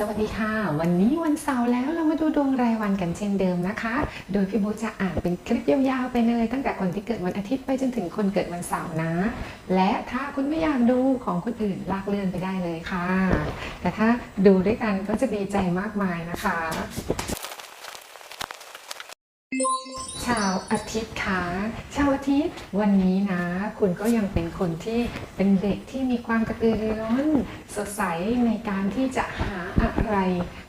สวัสดีค่ะ วันนี้วันเสาร์แล้วเรามาดูดวงรายวันกันเช่นเดิมนะคะ โดยพี่โบจะอ่านเป็นคลิปยาวๆไปเลย ตั้งแต่คนที่เกิดวันอาทิตย์ไปจนถึงคนเกิดวันเสาร์นะ และถ้าคุณไม่อยากดูของคนอื่นลากเลื่อนไปได้เลยค่ะ แต่ถ้าดูด้วยกันก็จะดีใจมากมายนะคะ ชาวอาทิตย์คะชาวอาทิตย์วันนี้นะ คุณก็ยังเป็นคนที่เป็นเด็กที่มีความกระตือรือร้นสดใสในการที่จะหาอะไร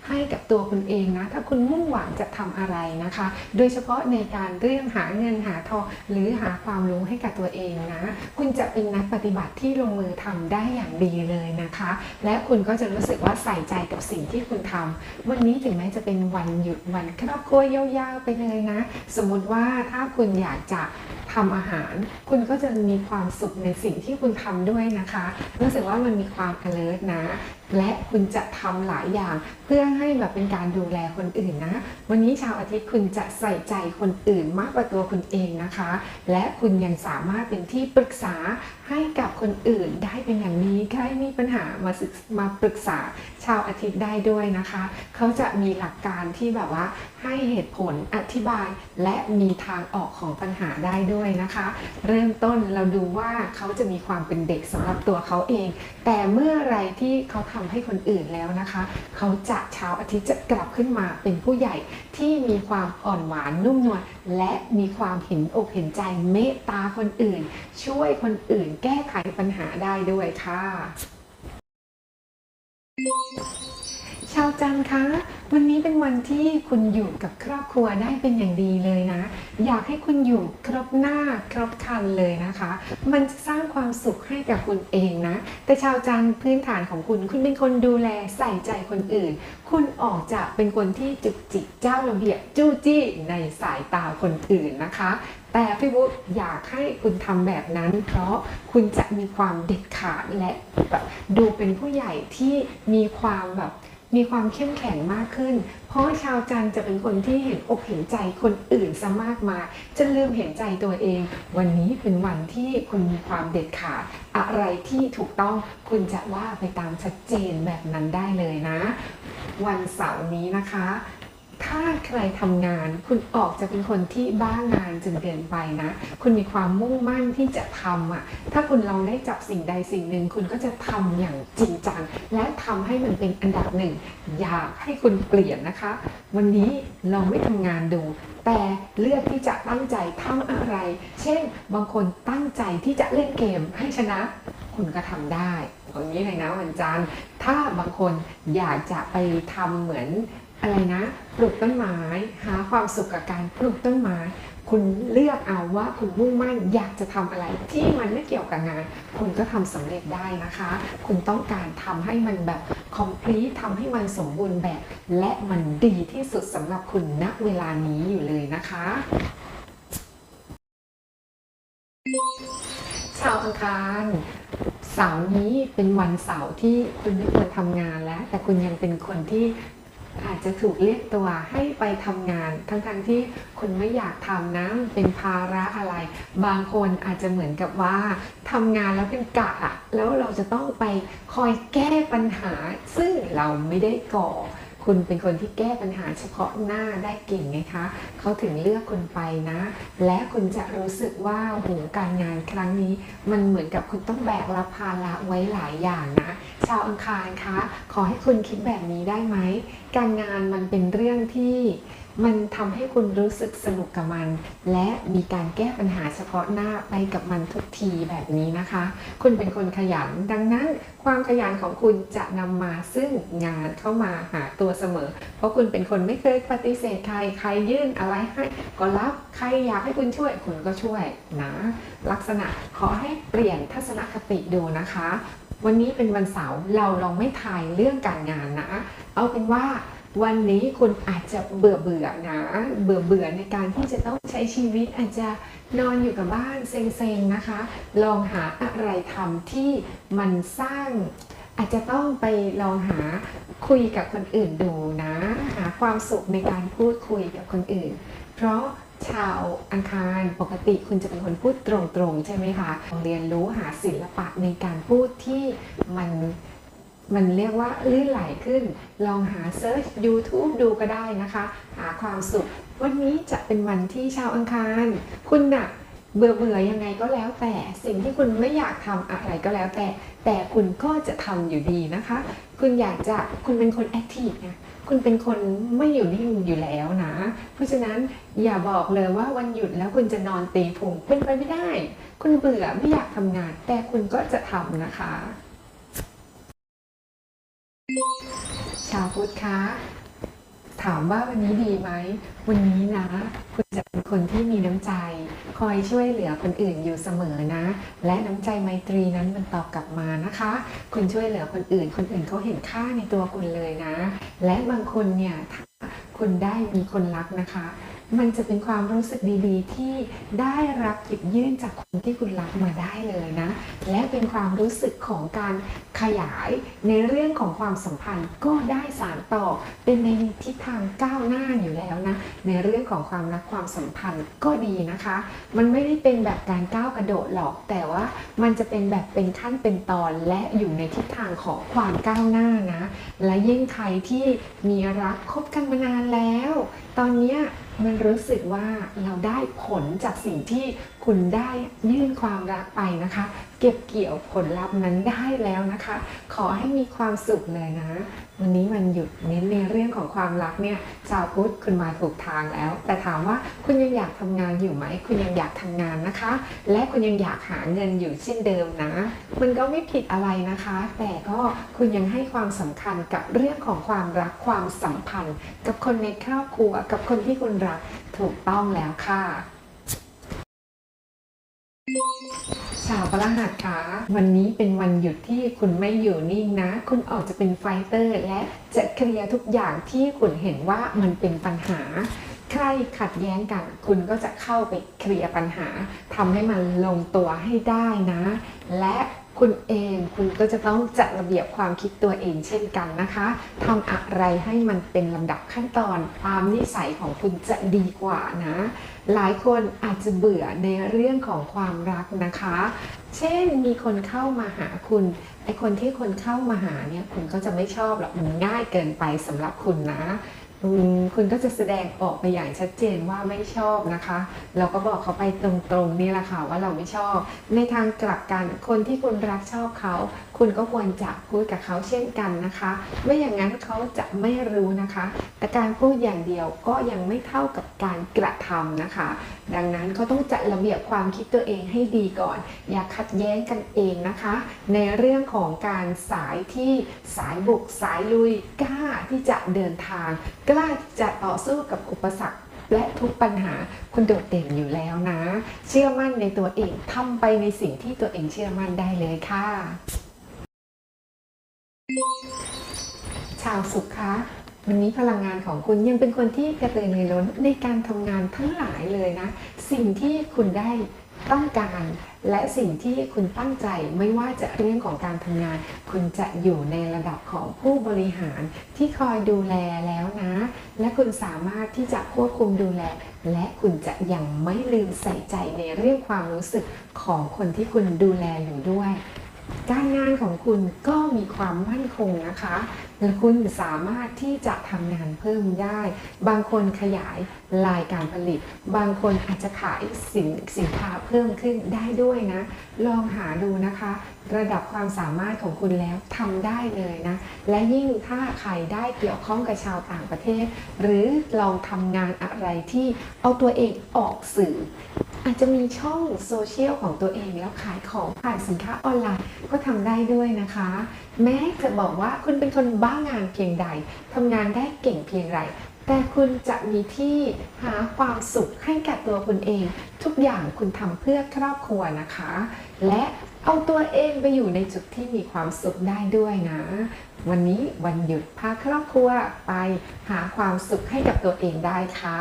ให้กับตัวคุณเองนะ ถ้าคุณมุ่งหวังจะทำอะไรนะคะ โดยเฉพาะในการเรื่องหาเงินหาทองหรือหาความรู้ให้กับตัวเองนะ คุณจะเป็นนักปฏิบัติที่ลงมือทำได้อย่างดีเลยนะคะ และคุณก็จะรู้สึกว่าใส่ใจกับสิ่งที่คุณทำวันนี้ถึงแม้จะเป็นวันหยุดวันครอบครัวยาวๆไปเลยนะ สมมติว่าถ้าคุณอยากจะทำอาหาร คุณก็จะมีความสุขในสิ่งที่คุณทำด้วยนะคะรู้สึกว่ามันมีความ alert นะ และคุณจะทำหลายอย่าง เพื่อให้แบบเป็นการดูแลคนอื่นนะ วันนี้ชาวอาทิตย์คุณจะใส่ใจคนอื่นมากกว่าตัวคุณเองนะคะ และคุณยังสามารถเป็นที่ปรึกษาให้กับคนอื่นได้เป็นอย่างดีใครมีปัญหามาศึกมาปรึกษาชาวอาทิตย์ได้ด้วยนะคะ เขาจะมีหลักการที่แบบว่าให้เหตุผลอธิบาย และมีทางออกของปัญหาได้ด้วยนะคะ เริ่มต้นเราดูว่าเขาจะมีความเป็นเด็กสำหรับตัวเขาเอง แต่เมื่อไรที่เขาทำให้คนอื่นแล้วนะคะ เขาจะเช้าอาทิตย์จะกลับขึ้นมาเป็นผู้ใหญ่ที่มีความอ่อนหวานนุ่มนวลและมีความเห็นอกเห็นใจเมตตาคนอื่น ช่วยคนอื่นแก้ไขปัญหาได้ด้วยค่ะ ชาวจันคะ วันนี้เป็นวันที่คุณอยู่กับครอบครัวได้เป็นอย่างดีเลยนะ อยากให้คุณอยู่ครบหน้าครบคันเลยนะคะ มันจะสร้างความสุขให้กับคุณเองนะ แต่ชาวจันพื้นฐานของคุณ คุณเป็นคนดูแลใส่ใจคนอื่น คุณออกจะเป็นคนที่จุกจิกเจ้าระเบียบจู้จี้ในสายตาคนอื่นนะคะ แต่พี่บุ๊อยากให้คุณทำแบบนั้น เพราะคุณจะมีความเด็ดขาดและแบบดูเป็นผู้ใหญ่ที่มีความแบบ มีความเข้มแข็งมากขึ้น เพราะชาวจันทร์จะเป็นคนที่เห็นอกเห็นใจคนอื่นซะมากมายจะลืมเห็นใจตัวเอง วันนี้เป็นวันที่คุณมีความเด็ดขาด อะไรที่ถูกต้องคุณจะว่าไปตามชัดเจนแบบนั้นได้เลยนะ วันเสาร์นี้นะคะ ถ้าใครทำงานคุณออกจะเป็นคนที่บ้างานจนเกินไปนะ คุณมีความมุ่งมั่นที่จะทำอะ ถ้าคุณลองได้จับสิ่งใดสิ่งหนึ่ง คุณก็จะทำอย่างจริงจัง และทำให้มันเป็นอันดับหนึ่ง อยากให้คุณเปลี่ยนนะคะ วันนี้ลองไม่ทำงานดู แต่เลือกที่จะตั้งใจทำอะไร เช่น บางคนตั้งใจที่จะเล่นเกมให้ชนะ คุณก็ทำได้อย่างนี้เลยนะวันจันทร์ถ้าบางคนอยากจะไปทำเหมือน อะไรนะปลูกต้นไม้หาความสุขกับการปลูกต้นไม้ คุณเลือกเอาว่าคุณมุ่งมั่นอยากจะทำอะไร ที่มันไม่เกี่ยวกับงาน คุณก็ทำสำเร็จได้นะคะ คุณต้องการทำให้มันแบบ complete ทำให้มันสมบูรณ์แบบ และมันดีที่สุดสำหรับคุณณเวลานี้อยู่เลยนะคะชาวอังคารเสาร์นี้เป็นวันเสาร์ที่คุณไม่ควรทำงานแล้ว แต่คุณยังเป็นคนที่ อาจจะถูกเรียกตัวให้ไปทำงาน ทั้งๆที่คุณไม่อยากทำนะเป็นภาระอะไร บางคนอาจจะเหมือนกับว่าทำงานแล้วเป็นกะอะแล้วเราจะต้องไปคอยแก้ปัญหา ซึ่งเราไม่ได้ก่อ คุณเป็นคนที่แก้ปัญหาเฉพาะหน้าได้เก่งไงคะเขาถึงเลือกคุณไปนะ และคุณจะรู้สึกว่าโหการงานครั้งนี้ มันเหมือนกับคุณต้องแบกรับภาระไว้หลายอย่างนะ ชาวอังคารคะ ขอให้คุณคิดแบบนี้ได้ไหมการงานมันเป็นเรื่องที่มันทำให้คุณรู้สึกสนุกกับมัน และมีการแก้ปัญหาเฉพาะหน้าไปกับมันทุกทีแบบนี้นะคะ คุณเป็นคนขยัน ดังนั้นความขยันของคุณจะนำมาซึ่งงานเข้ามาหาตัวเสมอ เพราะคุณเป็นคนไม่เคยปฏิเสธใครใครยื่นอะไรให้ก็รับใครอยากให้คุณช่วยคุณก็ช่วยนะลักษณะขอให้เปลี่ยนทัศนคติดูนะคะ วันนี้เป็นวันเสาร์เราลองไม่ทายเรื่องการงานนะ เอาเป็นว่าวันนี้คุณอาจจะเบื่อเบื่อนะ เบื่อเบื่อในการที่จะต้องใช้ชีวิตอาจจะนอนอยู่กับบ้านเซ็งๆนะคะ ลองหาอะไรทำที่มันสร้างอาจจะต้องไปลองหาคุยกับคนอื่นดูนะ หาความสุขในการพูดคุยกับคนอื่น เพราะ ชาวอังคารปกติคุณจะเป็นคนพูดตรงๆ ใช่ไหมคะลองเรียนรู้หาศิลปะในการพูดที่มันมันเรียกว่าลื่นไหลขึ้น ลองหาเซิร์ช YouTube ดูก็ได้นะคะ หาความสุข วันนี้จะเป็นวันที่ชาวอังคาร คุณน่ะเบื่อเบื่อยังไงก็แล้วแต่สิ่งที่คุณไม่อยากทำอะไรก็แล้วแต่ แต่คุณก็จะทำอยู่ดีนะคะ คุณอยากจะคุณเป็นคนแอคทีฟไง คุณเป็นคนไม่อยู่นิ่งอยู่แล้วนะ เพราะฉะนั้นอย่าบอกเลยว่าวันหยุดแล้วคุณจะนอนตีพุงเป็นไปไม่ได้ คุณเบื่อไม่อยากทำงาน แต่คุณก็จะทำนะคะ ชาวพุทธคะถามว่าวันนี้ดีไหม วันนี้นะ คุณจะเป็นคนที่มีน้ำใจ คอยช่วยเหลือคนอื่นอยู่เสมอนะ และน้ำใจไมตรีนั้นมันตอบกลับมานะคะ คุณช่วยเหลือคนอื่น คนอื่นเขาเห็นค่าในตัวคุณเลยนะ และบางคนเนี่ยคุณได้มีคนรักนะคะ มันจะเป็นความรู้สึกดีๆ ที่ได้รับหยิบยื่นจากคนที่คุณรักมาได้เลยนะ และเป็นความรู้สึกของการขยายในเรื่องของความสัมพันธ์ก็ได้สารต่อเป็นในทิศทางก้าวหน้าอยู่แล้วนะ ในเรื่องของความรักความสัมพันธ์ก็ดีนะคะ มันไม่ได้เป็นแบบการก้าวกระโดดหรอก แต่ว่ามันจะเป็นแบบเป็นขั้นเป็นตอนและอยู่ในทิศทางของความก้าวหน้านะ และยิ่งใครที่มีรักคบกันมานานแล้ว ตอนนี้มันรู้สึกว่าเราได้ผลจากสิ่งที่คุณได้ยื่นความรักไปนะคะ เก็บเกี่ยวผลลัพธ์นั้นได้แล้วนะคะ ขอให้มีความสุขเลยนะ วันนี้มันหยุดเน้นในเรื่องของความรักเนี่ยชาวพุทธคุณมาถูกทางแล้ว แต่ถามว่าคุณยังอยากทำงานอยู่ไหม คุณยังอยากทำงานนะคะ และคุณยังอยากหาเงินอยู่เช่นเดิมนะ มันก็ไม่ผิดอะไรนะคะ แต่ก็คุณยังให้ความสำคัญกับเรื่องของความรักความสัมพันธ์ กับคนในครอบครัวกับคนที่คุณรักถูกต้องแล้วค่ะ ชาวพระหัสคะวันนี้เป็นวันหยุดที่คุณไม่อยู่นิ่งนะ คุณออกจะเป็นไฟเตอร์ และจะเคลียร์ทุกอย่างที่คุณเห็นว่ามันเป็นปัญหา ใครขัดแย้งกัน คุณก็จะเข้าไปเคลียร์ปัญหาทำให้มันลงตัวให้ได้นะ และ คุณเองคุณก็จะต้องจัดระเบียบความคิดตัวเองเช่นกันนะคะทำอะไรให้มันเป็นลำดับขั้นตอนตามนิสัยของคุณจะดีกว่านะ หลายคนอาจจะเบื่อในเรื่องของความรักนะคะ เช่นมีคนเข้ามาหาคุณไอคนที่คนเข้ามาหาเนี่ยคุณก็จะไม่ชอบหรอกมันง่ายเกินไปสำหรับคุณนะ คุณก็จะแสดงออกไปอย่างชัดเจนว่าไม่ชอบนะคะ เราก็บอกเขาไปตรงๆนี่แหละค่ะว่าเราไม่ชอบ ในทางกลับกันคนที่คุณรักชอบเขา คุณก็ควรจะพูดกับเขาเช่นกันนะคะ ไม่อย่างนั้นเขาจะไม่รู้นะคะ แต่การพูดอย่างเดียวก็ยังไม่เท่ากับการกระทำนะคะ ดังนั้นก็ต้องจัดระเบียบความคิดตัวเองให้ดีก่อน อย่าขัดแย้งกันเองนะคะ ในเรื่องของการสายที่สายบุกสายลุยกล้าที่จะเดินทาง กล้าที่จะต่อสู้กับอุปสรรคและทุกปัญหาคุณโดดเด่นอยู่แล้วนะ เชื่อมั่นในตัวเองทำไปในสิ่งที่ตัวเองเชื่อมั่นได้เลยค่ะาวสุขคะวันนี้พลังงานของคุณยังเป็นคนที่กระตือรือร้นในการทำงานทั้งหลายเลยนะ สิ่งที่คุณได้ต้องการ และสิ่งที่คุณตั้งใจไม่ว่าจะเรื่องของการทำงาน คุณจะอยู่ในระดับของผู้บริหารที่คอยดูแลแล้วนะ และคุณสามารถที่จะควบคุมดูแล และคุณจะยังไม่ลืมใส่ใจในเรื่องความรู้สึกของคนที่คุณดูแลอยู่ด้วยการงานของคุณก็มีความมั่นคงนะคะและ คุณสามารถที่จะทำงานเพิ่มได้ บางคนขยายลายการผลิต บางคนอาจจะขายสินสินค้าเพิ่มขึ้นได้ด้วยนะ ลองหาดูนะคะ ระดับความสามารถของคุณแล้วทำได้เลยนะ และยิ่งถ้าใครได้เกี่ยวข้องกับชาวต่างประเทศ หรือลองทำงานอะไรที่เอาตัวเองออกสื่อ อาจจะมีช่องโซเชียลของตัวเองแล้วขายของผ่านสินค้าออนไลน์ก็ทำได้ด้วยนะคะ แม้จะบอกว่าคุณเป็นคนบ้างานเพียงใดทำงานได้เก่งเพียงไรแต่คุณจะมีที่หาความสุขให้กับตัวคุณเอง ทุกอย่างคุณทำเพื่อครอบครัวนะคะ และเอาตัวเองไปอยู่ในจุดที่มีความสุขได้ด้วยนะ วันนี้วันหยุดพาครอบครัวไปหาความสุขให้กับตัวเองได้ค่ะ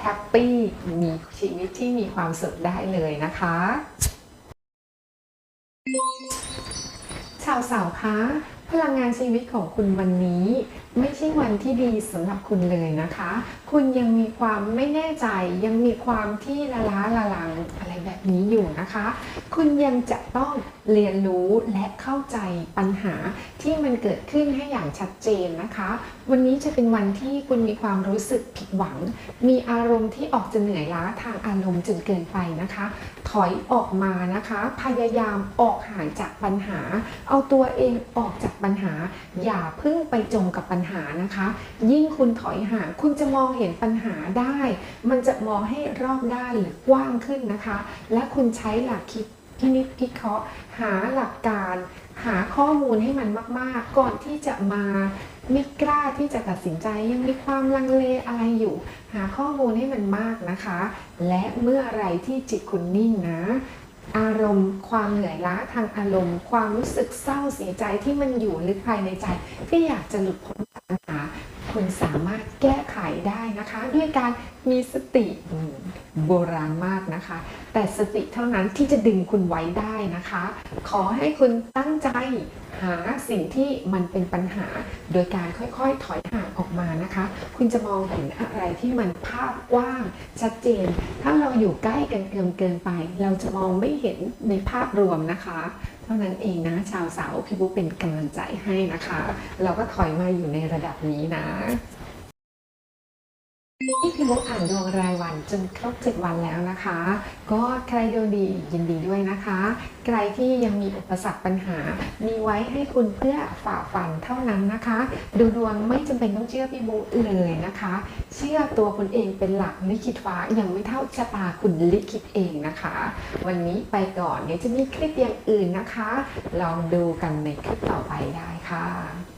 แฮปปี้มีชีวิตที่มีความสุขได้เลยนะคะชาวสาวคะพลังงานชีวิตของคุณวันนี้ ไม่ใช่วันที่ดีสำหรับคุณเลยนะคะ คุณยังมีความไม่แน่ใจ ยังมีความที่ละล้าละลังอะไรแบบนี้อยู่นะคะ คุณยังจะต้องเรียนรู้และเข้าใจปัญหาที่มันเกิดขึ้นให้อย่างชัดเจนนะคะ วันนี้จะเป็นวันที่คุณมีความรู้สึกผิดหวัง มีอารมณ์ที่ออกจะเหนื่อยล้าทางอารมณ์จนเกินไปนะคะ ถอยออกมานะคะ พยายามออกห่างจากปัญหา เอาตัวเองออกจากปัญหา อย่าเพิ่งไปจมกับปัญหานะคะ ยิ่งคุณถอยห่างคุณจะมองเห็นปัญหาได้ มันจะมองให้รอบด้านหรือกว้างขึ้นนะคะ และคุณใช้หลักคิดพินิจพิเคราะห์หาหลักการหาข้อมูลให้มันมาก ๆ ก่อนที่จะมาไม่กล้าที่จะตัดสินใจยังมีความลังเลอะไรอยู่ หาข้อมูลให้มันมากนะคะ และเมื่อไรที่จิตคุณนิ่งนะ อารมณ์ ความเหนื่อยล้าทางอารมณ์ ความรู้สึกเศร้าเสียใจที่มันอยู่ลึกภายในใจที่อยากจะหลุดพ้น คุณสามารถแก้ไขได้นะคะ ด้วยการมีสติโบราณมากนะคะ แต่สติเท่านั้นที่จะดึงคุณไว้ได้นะคะ ขอให้คุณตั้งใจหาสิ่งที่มันเป็นปัญหา โดยการค่อยๆ ถอยห่างออกมานะคะ คุณจะมองเห็นอะไรที่มันภาพกว้างชัดเจน ถ้าเราอยู่ใกล้กันเกินเกินไป เราจะมองไม่เห็นในภาพรวมนะคะ ท่านั้นเองนะ ชาวเสาวพี่บุ๊กเป็นกำลังใจให้นะคะ เราก็ถอยมาอยู่ในระดับนี้นะ พี่บุ๊กอ่านดวงรายวันจนครบ 7 วันแล้วนะคะ ก็ใครดวงดียินดีด้วยนะคะ ใครที่ยังมีอุปสรรคปัญหา มีไว้ให้คุณเพื่อฝ่าฟันเท่านั้นนะคะ ดูดวงไม่จำเป็นต้องเชื่อพี่บุ๊กเลยนะคะ เชื่อตัวคุณเองเป็นหลักลิขิตฟ้ายังไม่เท่าชะตาคุณลิขิตเองนะคะ วันนี้ไปก่อนเดี๋ยวจะมีคลิปอย่างอื่นนะคะ ลองดูกันในคลิปต่อไปได้ค่ะ